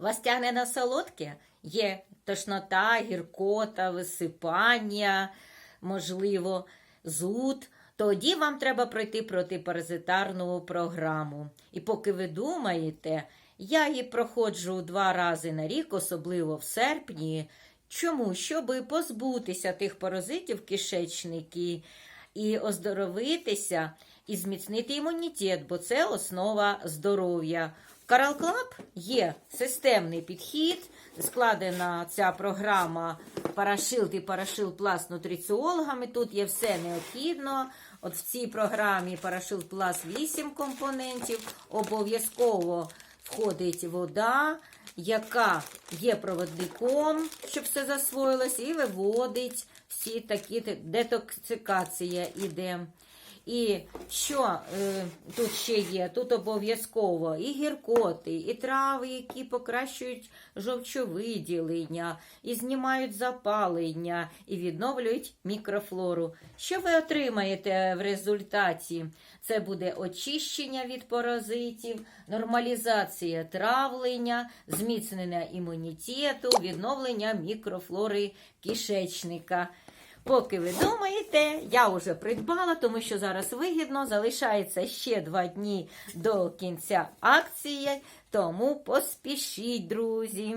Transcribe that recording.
Вас тягне на солодке? Є тошнота, гіркота, висипання, можливо, зуд. Тоді вам треба пройти протипаразитарну програму. І поки ви думаєте, я її проходжу два рази на рік, особливо в серпні. Чому? Щоб позбутися тих паразитів в кишечники і оздоровитися, і зміцнити імунітет, бо це основа здоров'я. Карал Клаб є системний підхід, складена ця програма Парашилд і Парашилд Плас нутриціологами. Тут є все необхідно. От в цій програмі Парашилд Плас 8 компонентів. Обов'язково входить вода, яка є проводником, щоб все засвоїлось, і виводить всі такі детоксикація іде. І що е, тут ще є? Тут обов'язково і гіркоти, і трави, які покращують жовчовиділення, і знімають запалення, і відновлюють мікрофлору. Що ви отримаєте в результаті? Це буде очищення від паразитів, нормалізація травлення, зміцнення імунітету, відновлення мікрофлори кишечника. Поки ви думаєте, я вже придбала, тому що зараз вигідно, залишається ще два дні до кінця акції, тому поспішіть, друзі.